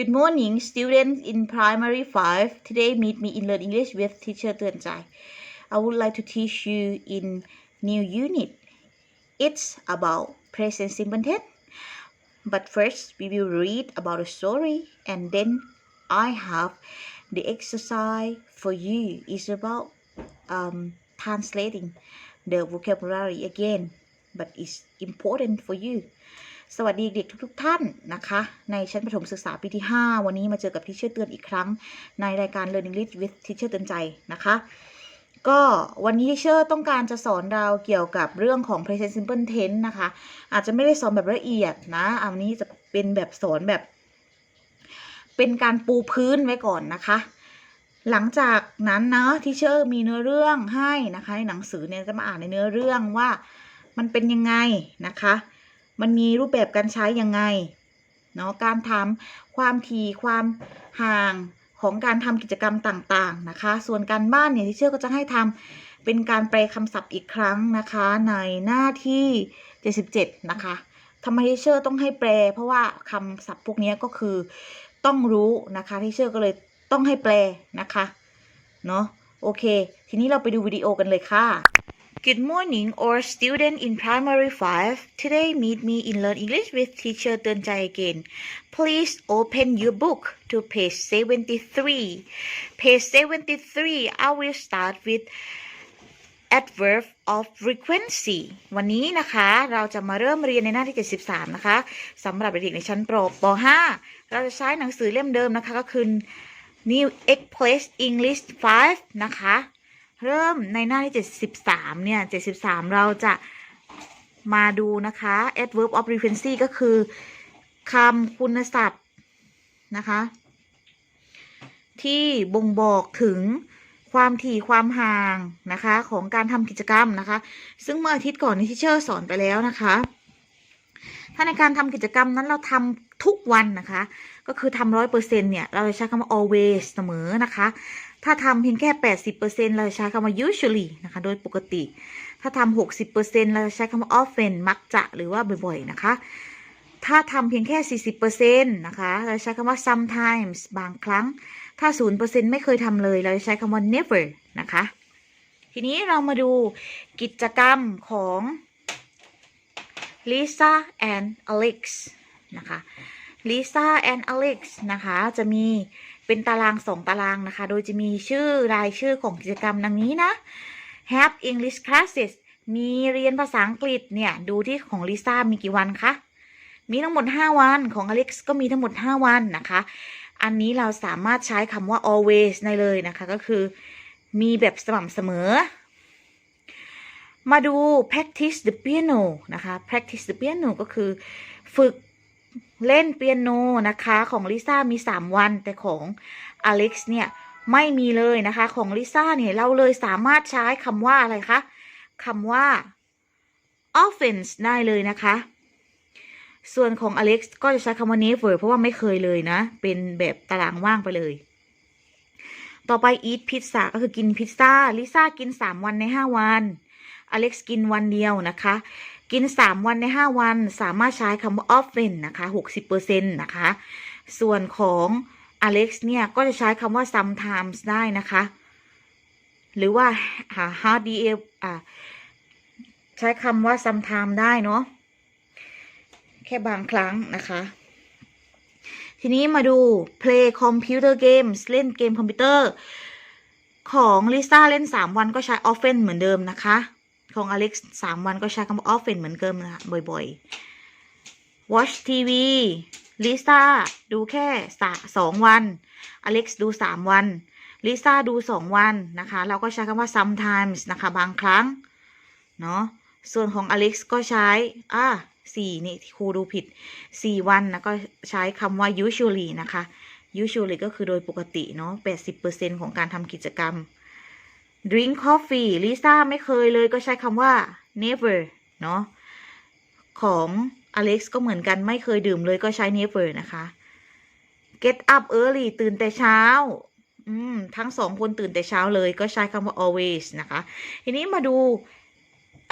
Good morning, students in primary 5. Today, meet me in Learn English with teacher Tuan. I would like to teach you in new unit. It's about present simple tense. But first, we will read about a story and then I have the exercise for you. It's about um, translating the vocabulary again, but it's important for you. สวัสดีเด็กทุกๆท่านนะคะ ในชั้นประถมศึกษาปีที่ 5 วันนี้มาเจอกับทิเชอร์เตือนอีกครั้ง ในรายการ Learn English with Teacher เตือนใจนะคะ ก็วันนี้ทิเชอร์ต้องการจะสอนเราเกี่ยวกับเรื่องของ present simple tense นะคะ อาจจะไม่ได้สอนแบบละเอียดนะอันนี้จะเป็นแบบสอนแบบ เป็นการปูพื้นไว้ก่อนนะคะหลังจากนั้นนะทิเชอร์มีเนื้อเรื่องให้นะคะในหนังสือเนี่ยจะมาอ่านในเนื้อเรื่องว่ามันเป็นยังไงนะคะ มันมีรูปแบบการใช้ยังไงเนาะการทำความถี่ความห่างของการทำกิจกรรมต่างๆนะคะ ส่วนการบ้านเนี่ยที่เชื่อก็จะให้ทำเป็นการแปลคำศัพท์อีกครั้งนะคะในหน้าที่ 77 นะคะทำไมที่เชื่อต้องให้แปล เพราะว่าคำศัพท์พวกนี้ก็คือต้องรู้นะคะที่เชื่อก็เลยต้องให้แปลนะคะเนาะโอเค ทีนี้เราไปดูวิดีโอกันเลยค่ะ Good morning, or student in primary 5. Today, meet me in Learn English with teacher Tun Jai again. Please open your book to page 73. Page 73, I will start with adverb of frequency วันนี้นะคะเราจะมาเริ่มเรียนในหน้าที่ 73 นะคะสำหรับเด็กในชั้นปรป .5 เราจะใช้หนังสือเล่มเดิมนะคะก็คือ New Express English 5 นะคะ เริ่มในหน้าที่ 73 เนี่ย 73 เราจะมาดูนะคะ adverb of frequency ก็คือคำคุณศัพท์นะคะ ที่บ่งบอกถึงความถี่ความห่างนะคะ ของการทำกิจกรรมนะคะ ซึ่งเมื่ออาทิตย์ก่อนนี้ที่เชอร์สอนไปแล้วนะคะ ถ้าในการทำกิจกรรมนั้นเราทำทุกวันนะคะ ก็คือทำร้อยเปอร์เซ็นต์เนี่ย เราจะใช้คำว่า always เสมอนะคะ ถ้าทำเพียงแค่80%เปอร์เซ็นต์เราจะใช้คำว่า usually นะคะ โดยปกติ ถ้าทำ60%เปอร์เซ็นต์เราจะใช้คำว่า often มักจะหรือว่าบ่อยๆนะคะ ถ้าทำเพียงแค่40%นต์นะคะ เราจะใช้คำว่า sometimes บางครั้ง ถ้า0%ไม่เคยทำเลย เราจะใช้คำว่า never นะคะ ทีนี้เรามาดูกิจกรรมของ Lisa and Alex นะคะ Lisa and Alex นะคะ จะมีเป็นตารางสองตารางนะคะ โดยจะมีชื่อรายชื่อของกิจกรรมดังนี้นะ Have English classes มีเรียนภาษาอังกฤษเนี่ย ดูที่ของลิซ่ามีกี่วันคะ มีทั้งหมด 5 วันของ Alex ก็มีทั้งหมด 5 วันนะคะ อันนี้เราสามารถใช้คำว่า always ได้เลยนะคะ ก็คือมีแบบสม่ำเสมอ มาดู practice the piano นะคะ practice the piano ก็คือฝึก เล่นเปียโนนะคะของลิซ่ามี 3 วัน แต่ของอเล็กซ์เนี่ยไม่มีเลยนะคะของลิซ่าเนี่ยเราเลยสามารถใช้คำว่าอะไรคะคำว่า offense ได้เลยนะคะ ส่วนของอเล็กซ์ก็จะใช้คำว่า never เพราะว่าไม่เคยเลยนะ เป็นแบบตารางว่างไปเลย ต่อไป eat pizza ก็คือกินพิซซ่าลิซ่ากิน 3 วันใน 5 วันอเล็กซ์กินวันเดียวนะคะ กิน 3 วันใน 5 วันสามารถใช้คำว่า often นะคะ 60%นะคะ ส่วนของอเล็กซ์เนี่ย ก็จะใช้คำว่า sometimes ได้นะคะ หรือว่า how do you อ่าใช้คำว่า sometimes ได้เนาะแค่บางครั้งนะคะ ทีนี้มาดู play computer games เล่นเกมคอมพิวเตอร์ ของลิซ่าเล่น 3 วันก็ใช้ often เหมือนเดิมนะคะ ของอเล็กซ์สามวันก็ใช้คำว่า often เหมือนเดิมนะคะบ่อยๆ watch TV ลิซ่าดูแค่สองวันอเล็กซ์ดูสามวันลิซ่าดูสองวันนะคะเราก็ใช้คำว่า sometimes นะคะ บางครั้ง เนาะส่วนของอเล็กซ์ก็ใช้ อ่าสี่นี่ครูดูผิดสี่วันนะก็ใช้คำว่า usually นะคะ usually ก็คือโดยปกติเนาะ80%ของการทำกิจกรรม drink coffee ลิซ่าไม่เคยเลยก็ใช้คำว่า never เนาะของอเล็กซ์ก็เหมือนกันไม่เคยดื่มเลยก็ใช้ never นะคะ get up early ตื่นแต่เช้า อืม ทั้งสองคนตื่นแต่เช้าเลยก็ใช้คำว่า always นะคะ ทีนี้มาดู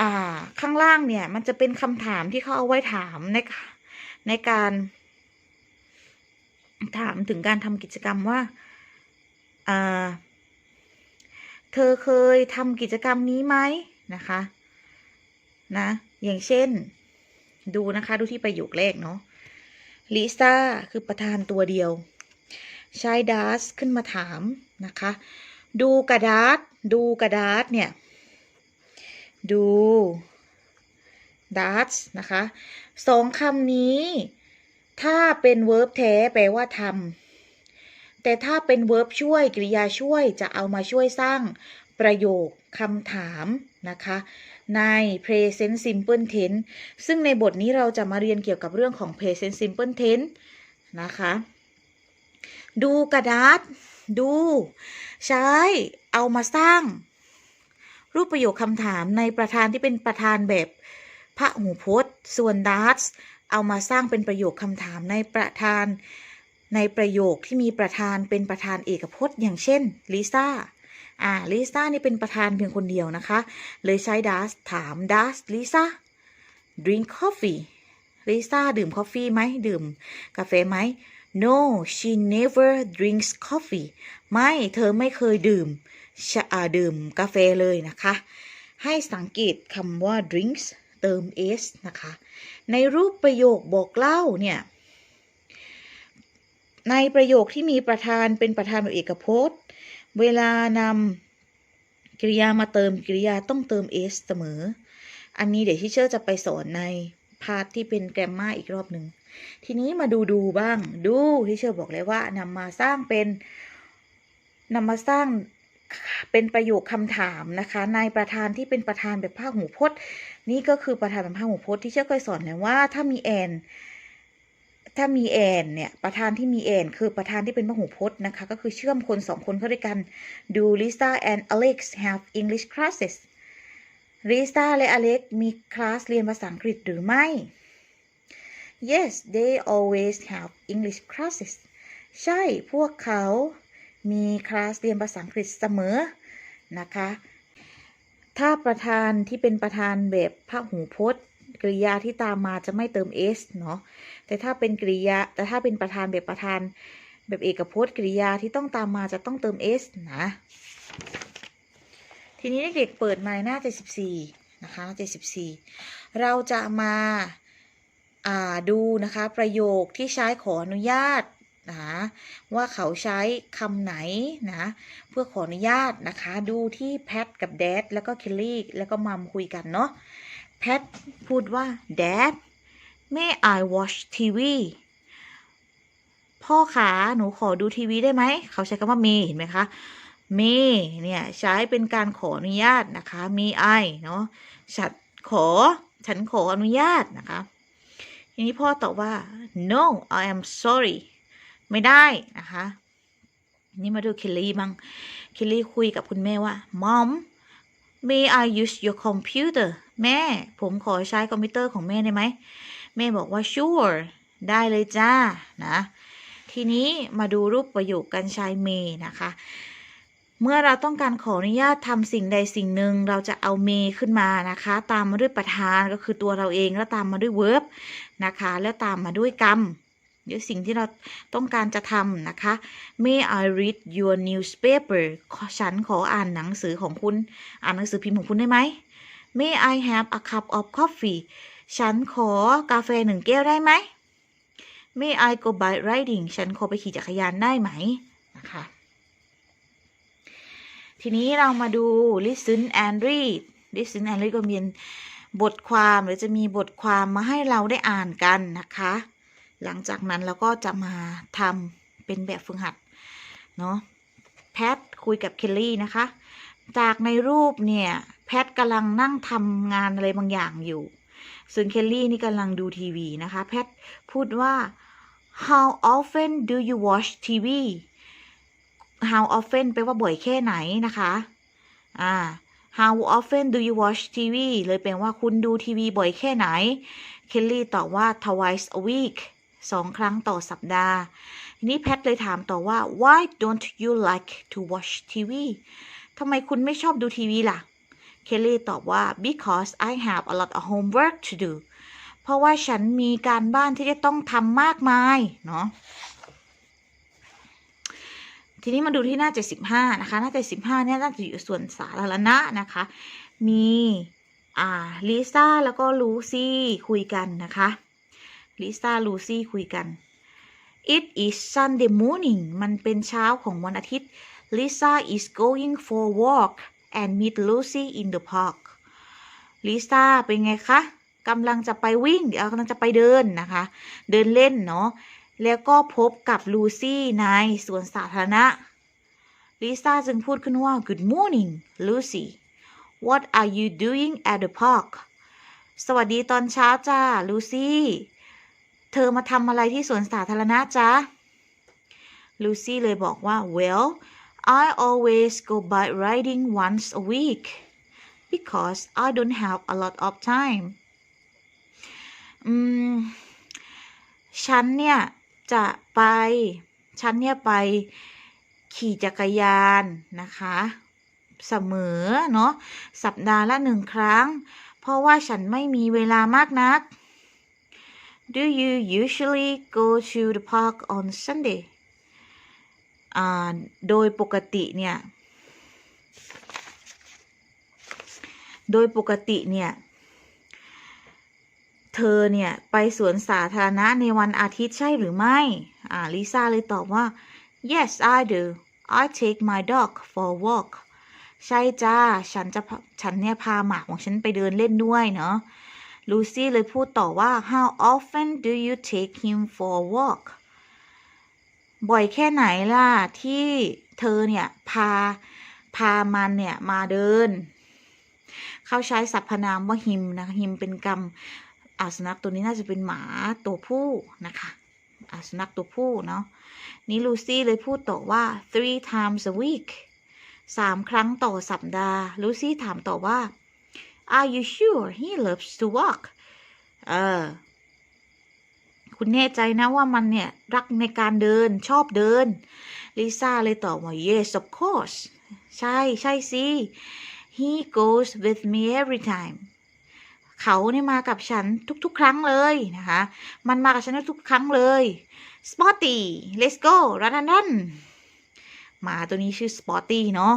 อ่า ข้างล่างเนี่ย มันจะเป็นคำถามที่เขาเอาไว้ถามในในการ ถามถึงการทำกิจกรรมว่า อ่า เธอเคยทำกิจกรรมนี้ไหมนะคะ นะ อย่างเช่น ดูนะคะ ดูที่ประโยคแรกเนาะลิซ่าคือประธานตัวเดียวใช้ดัสขึ้นมาถามนะคะ ดูกระดาษ ดูกระดาษเนี่ย ดูดัสนะคะสองคำนี้ ถ้าเป็น verb แท้แปลว่าทำ แต่ถ้าเป็น verb ช่วยกริยาช่วยจะเอามาช่วยสร้างประโยคคำถามนะคะ ใน present simple tense ซึ่งในบทนี้เราจะมาเรียนเกี่ยวกับเรื่องของ present simple tense นะคะ ดูกระดาษ ดู ใช้ เอามาสร้าง รูปประโยคคำถามในประธานที่เป็นประธานแบบพระหูพจน์ ส่วนดัสเอามาสร้างเป็นประโยคคำถามในประธาน ในประโยคที่มีประธานเป็นประธานเอกพจน์ อย่างเช่นลิซ่าอ่าลิซ่านี่เป็นประธานเพียงคนเดียวนะคะ เลยใช้ does ถาม does ลิซ่า drink coffee ลิซ่าดื่มกาแฟไหมดื่มกาแฟไหม no she never drinks coffee ไม่ เธอไม่เคยดื่มชะอ่าดื่มกาแฟเลยนะคะ ให้สังเกตคำว่า drinks เติม s นะคะ ในรูปประโยคบอกเล่าเนี่ย ในประโยคที่มีประธานเป็นประธานแบบเอกพจน์ เวลานำกริยามาเติมกริยาต้องเติม s เสมอ อันนี้เดี๋ยวที่เชอร์จะไปสอนในพาร์ทที่เป็นแกรมมาอีกรอบหนึ่ง ทีนี้มาดูดูบ้าง ดูที่เชอร์บอกเลยว่านำมาสร้างเป็นนำมาสร้างเป็นประโยคคำถามนะคะในประธานที่เป็นประธานแบบภาคหูพจน์ นี่ก็คือประธานแบบภาคหูพจน์ที่เชอร์เคยสอนแล้วว่าถ้ามีแอน ถ้ามีแอนเนี่ยประธานที่มีแอนคือประธานที่เป็นพหูพจน์นะคะ ก็คือเชื่อมคนสองคนเข้าด้วยกันดู Lisa and Alex have English classes Lisa และ Alex มีคลาสเรียนภาษาอังกฤษหรือไม่ Yes they always have English classes ใช่พวกเขามีคลาสเรียนภาษาอังกฤษเสมอนะคะ ถ้าประธานที่เป็นประธานแบบพหูพจน์ กริยาที่ตามมาจะไม่เติม s เนาะ แต่ถ้าเป็นกริยา แต่ถ้าเป็นประธานแบบประธาน แบบเอกพจน์กริยาที่ต้องตามมาจะต้องเติม s นะ ทีนี้เด็กๆเปิดมาหน้า74นะคะ74 เราจะมาาดูนะคะประโยคที่ใช้ขออนุญาตนะว่าเขาใช้คำไหนนะเพื่อขออนุญาตนะคะดูที่แพทกับแดดแล้วก็เคลลี่แล้วก็มัมคุยกันเนาะแพทพูดว่าเดด dad may I watch TV พ่อขาหนูขอดูทีวีได้ไหม เขาใช้คำว่า may เห็นไหมคะ may เนี่ยใช้เป็นการขออนุญาตนะคะ may I เนาะฉันขอฉันขออนุญาตนะคะทีนี้พ่อตอบว่า no I am sorry ไม่ได้นะคะ นี่มาดูเคลลี่บ้างเคลลี่คุยกับคุณแม่ว่า mom may I use your computer แม่ ผมขอใช้คอมพิวเตอร์ของแม่ได้ไหม แม่บอกว่า sure ได้เลยจ้านะ ทีนี้มาดูรูปประโยคการใช้ may นะคะ เมื่อเราต้องการขออนุญาตทำสิ่งใดสิ่งหนึ่งเราจะเอา may ขึ้นมานะคะ ตามมาด้วยประธานก็คือตัวเราเองแล้วตามมาด้วย verb นะคะ แล้วตามมาด้วยกรรมหรือสิ่งที่เราต้องการจะทำนะคะ May I read your newspaper ฉันขออ่านหนังสือของคุณ อ่านหนังสือพิมพ์ของคุณได้ไหม May I have a cup of coffee ฉันขอกาแฟหนึ่งแก้วได้ไหม May I go bike riding ฉันขอไปขี่จักรยานได้ไหมนะคะ ทีนี้เรามาดู listen and read listen and read ก็มีบทความหรือจะมีบทความมาให้เราได้อ่านกันนะคะ หลังจากนั้นเราก็จะมาทำเป็นแบบฝึกหัด เนาะแพทคุยกับเคลลี่นะคะ จากในรูปเนี่ย แพทกำลังนั่งทำงานอะไรบางอย่างอยู่ ส่วนเคลลี่นี่กำลังดูทีวีนะคะ แพทพูดว่า how often do you watch TV how often แปลว่าบ่อยแค่ไหนนะคะอ่า how often do you watch TV เลยแปลว่าคุณดูทีวีบ่อยแค่ไหน เคลลี่ตอบว่า twice a week สองครั้งต่อสัปดาห์ ทีนี้แพทเลยถามต่อว่า why don't you like to watch TV ทำไมคุณไม่ชอบดูทีวีล่ะ เคลลี่ตอบว่า because I have a lot of homework to do เพราะว่าฉันมีการบ้านที่จะต้องทำมากมาย เนาะทีนี้มาดูที่หน้า 75 นะคะ หน้า 75 เนี่ยน่าจะอยู่ส่วนสาธารณะนะคะ มีอ่าลิซ่าแล้วก็ลูซี่คุยกันนะคะลิซ่าลูซี่คุยกัน It is Sunday morning มันเป็นเช้าของวันอาทิตย์ Lisa is going for a walk and meet Lucy in the park ลิซ่าเป็นไงคะกำลังจะไปวิ่งเดี๋ยวกำลังจะไปเดินนะคะ เดินเล่นเนาะแล้วก็พบกับลูซี่ในสวนสาธารณะลิซ่าจึงพูดขึ้นว่า Good morning Lucy What are you doing at the park สวัสดีตอนเช้าจ้าลูซี่ เธอมาทำอะไรที่สวนสาธารณะจ๊ะลูซี่เลยบอกว่า Well I always go bike riding once a week because I don't have a lot of time อืมฉันเนี่ยจะไป ฉันเนี่ยไปขี่จักรยานนะคะ เสมอเนาะสัปดาห์ละหนึ่งครั้ง เพราะว่าฉันไม่มีเวลามากนัก Do you usually go to the park on Sunday โดยปกติเนี่ย โดยปกติเนี่ย เธอเนี่ยไปสวนสาธารณะในวันอาทิตย์ใช่หรือไม่ อ่าลิซ่าเลยตอบว่า yes I do I take my dog for a walk ใช่จ้า ฉันจะ ฉันเนี่ยพาหมาของฉันไปเดินเล่นด้วยเนาะ ลูซี่เลยพูดต่อว่า how often do you take him for a walk บ่อยแค่ไหนล่ะ ที่เธอเนี่ย พาพามันเนี่ยมาเดิน เขาใช้สรรพนามว่า him นะคะ him เป็นกรรมอาสุนัขตัวนี้น่าจะเป็นหมาตัวผู้นะคะอาสุนัขตัวผู้เนาะนี่ลูซี่เลยพูดต่อว่า three times a week สามครั้งต่อสัปดาห์ ลูซี่ถามต่อว่า Are you sure he loves to walk เออ คุณแน่ใจนะว่ามันเนี่ย รักในการเดินชอบเดิน ลิซ่าเลยตอบว่า yes of course ใช่ใช่สิ he goes with me every time เขาเนี่ยมากับฉันทุกๆ ครั้งเลยนะคะ มันมากับฉันทุกครั้งเลย Spotty let's go รันรันรันหมาตัวนี้ชื่อ Spotty เนาะ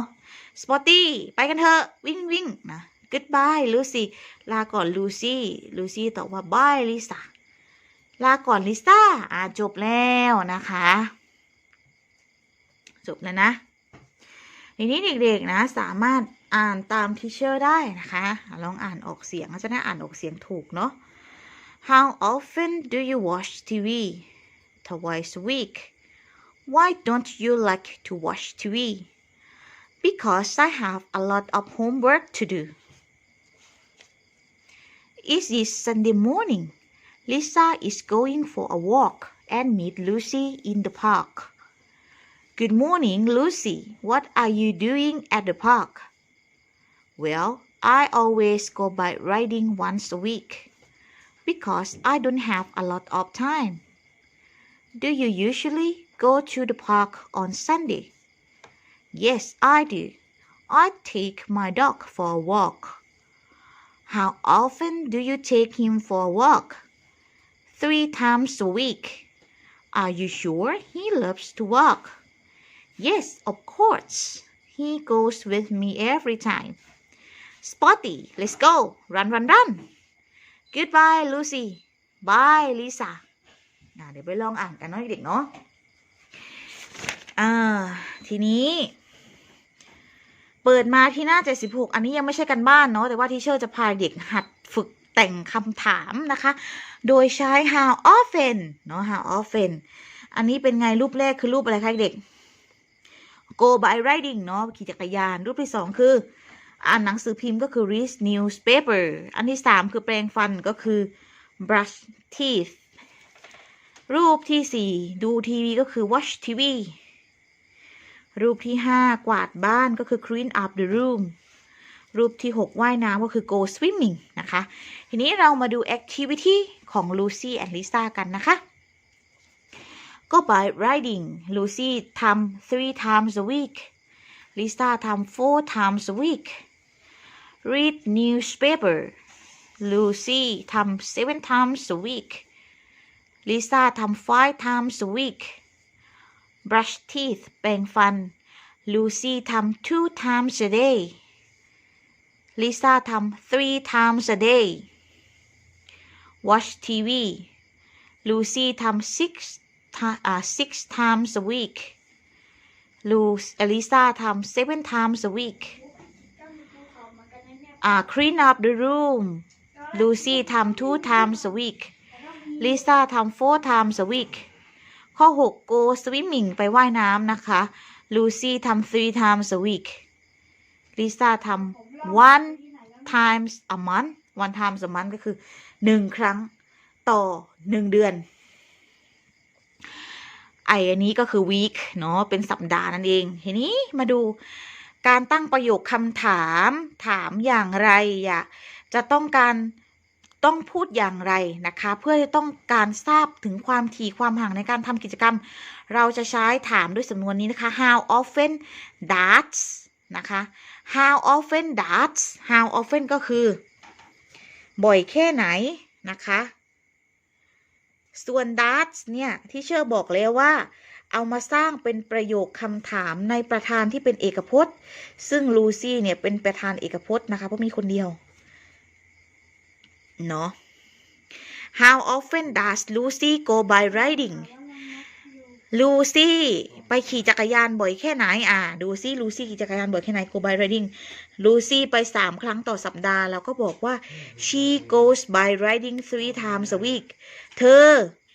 Spotty ไปกันเถอะวิ่งวิ่งนะ Goodbye Lucy ลาก่อน Lucy Lucy ตอบว่า Bye Lisa ลาก่อนลิซ่าอ่าจบแล้วนะคะ จบแล้วนะทีนี้เด็กๆนะสามารถอ่านตามทิเชอร์ได้นะคะอะลองอ่านออกเสียงจะได้อ่านออกเสียงถูกเนาะ How often do you watch TV twice a week Why don't you like to watch TV Because I have a lot of homework to do It is Sunday morning Lisa is going for a walk and meet Lucy in the park. Good morning, Lucy. What are you doing at the park? Well, I always go bike riding once a week because I don't have a lot of time. Do you usually go to the park on Sunday? Yes, I do. I take my dog for a walk. How often do you take him for a walk? Three times a week. Are you sure he loves to walk? Yes, of course. He goes with me every time. Spotty, let's go. Run, run, run. Goodbye, Lucy. Bye, Lisa. เดี๋ยวไปลองอ่านกันเนาะเด็กเนาะอ่าทีนี้ เปิดมาที่หน้า 76 อันนี้ยังไม่ใช่กันบ้านเนาะแต่ว่าทีเชอร์จะพาเด็กหัดฝึกแต่งคำถามนะคะ โดยใช้ how often เนาะ how often อันนี้เป็นไงรูปแรกคือรูปอะไรคะเด็ก go by riding เนาะขี่จักรยาน รูปที่สองคือ อ่านหนังสือพิมพ์ก็คือ read newspaper อันที่สามคือแปรงฟันก็คือ brush teeth รูปที่สี่ดูทีวีก็คือ watch TV รูปที่ห้ากวาดบ้านก็คือ clean up the room รูปที่6ว่ายน้ำก็คือ go swimming นะคะ ทีนี้เรามาดู activity ของ Lucy and Lisa กันนะคะ ก็ by riding Lucy ทำ three times a week Lisa ทำ four times a week read newspaper Lucy ทำ seven times a week Lisa ทำ five times a week brush teeth แปรงฟัน Lucy ทำ two times a day Lisa ทำ three times a day watch TV Lucy ทำ six ti- อ่า six times a week Lu Lisa ทำ seven times a week อ่า clean up the room Lucy ทำ two times a week Lisa ทำ four times a week ข้อ 6 go swimming ไปว่ายน้ำนะคะ Lucy ทำ three times a week Lisa ทำ one times a month one times a month ก็คือ1ครั้งต่อ1เดือน ไออันนี้ก็คือ week เนาะเป็นสัปดาห์นั่นเองทีนี้มาดูการตั้งประโยคคำถามถามอย่างไรอยากจะต้องการต้องพูดอย่างไรนะคะ เพื่อจะต้องการทราบถึงความถี่ความห่างในการทำกิจกรรม เราจะใช้ถามด้วยสำนวนนี้นะคะ how often does นะคะ how often does how often ก็คือ บ่อยแค่ไหนนะคะ ส่วนดัชเนี่ย ที่เชื่อบอกแล้วว่า เอามาสร้างเป็นประโยคคำถามในประธานที่เป็นเอกพจน์ ซึ่งลูซี่เนี่ยเป็นประธานเอกพจน์นะคะ เพราะมีคนเดียว เนาะ How often does Lucy go by riding ลูซี่ไปขี่จักรยานบ่อยแค่ไหน อ่า ดูซิลูซี่ขี่จักรยานบ่อยแค่ไหน go by riding ลูซี่ไปสามครั้งต่อสัปดาห์เราก็บอกว่า she goes by riding three times a week เธอ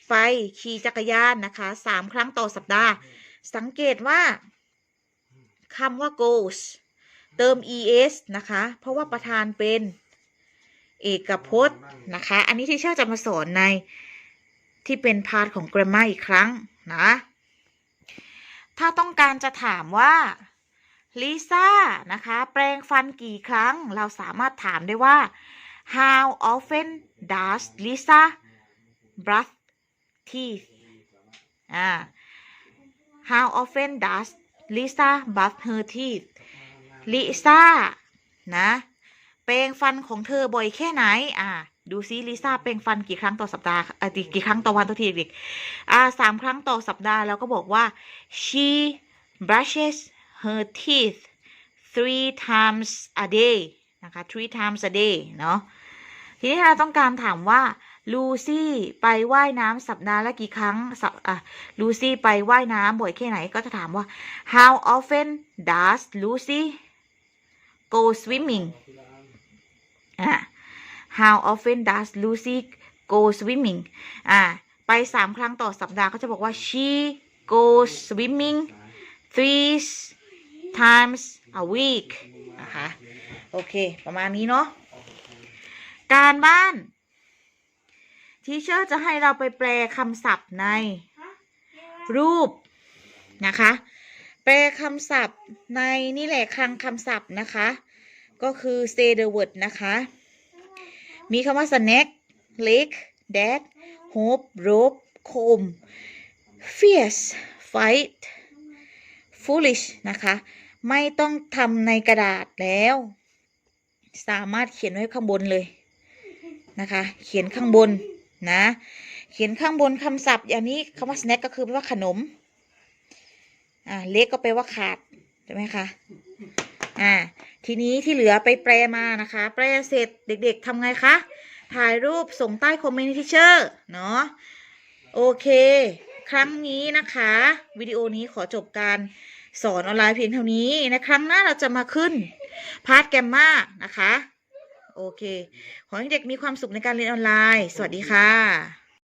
ไปขี่จักรยานนะคะสามครั้งต่อสัปดาห์ สังเกตว่าคำว่า goes เติม es นะคะ เพราะว่าประธานเป็นเอกพจน์นะคะ อันนี้ที่เชื่อจะมาสอนในที่เป็นพาร์ทของ grammar อีกครั้ง นะ ถ้าต้องการจะถามว่าลิซ่านะคะ แปรงฟันกี่ครั้ง เราสามารถถามได้ว่า how often does Lisa brush teeth อ่า how often does Lisa brush her teeth ลิซ่านะ แปรงฟันของเธอบ่อยแค่ไหน อ่า ดูซิลิซ่าแปรงฟันกี่ครั้งต่อสัปดาห์เอ่อกี่ครั้งต่อวันตัวทีเด็กๆอ่าสามครั้งต่อสัปดาห์แล้วก็บอกว่า she brushes her teeth three times a day นะคะ three times a day เนาะทีนี้เราต้องการถามว่าลูซี่ไปว่ายน้ำสัปดาห์ละกี่ครั้งสัปอะลูซี่ไปว่ายน้ำบ่อยแค่ไหนก็จะถามว่า how often does Lucy go swimming อะ how often does Lucy go swimming อะไปสามครั้งต่อสัปดาห์ก็จะบอกว่า she goes swimming three times a week นะคะ โอเค ประมาณนี้เนาะ การบ้านทีเชอร์จะให้เราไปแปลคำศัพท์ในรูปนะคะ แปลคำศัพท์ในนี่แหละคลังคำศัพท์นะคะ ก็คือ say the word นะคะ มีคำว่า snack lake dad hope rope comb fierce fight foolish นะคะ ไม่ต้องทำในกระดาษแล้ว สามารถเขียนไว้ข้างบนเลยนะคะ เขียนข้างบนนะ เขียนข้างบนคำศัพท์ อย่างนี้คำว่า snack ก็คือแปลว่าขนม อ่าเล็กก็แปลว่าขาดใช่ไหมคะ อ่า ทีนี้ที่เหลือไปแปลมานะคะ แปลเสร็จเด็กๆทำไงคะ ถ่ายรูปส่งใต้คอมเมนต์ที่เชอร์เนาะ โอเค ครั้งนี้นะคะ วิดีโอนี้ขอจบการสอนออนไลน์เพียงเท่านี้ในครั้งหน้าเราจะมาขึ้น พาร์ทแกมมานะคะ โอเค ขอให้เด็กมีความสุขในการเรียนออนไลน์ สวัสดีค่ะ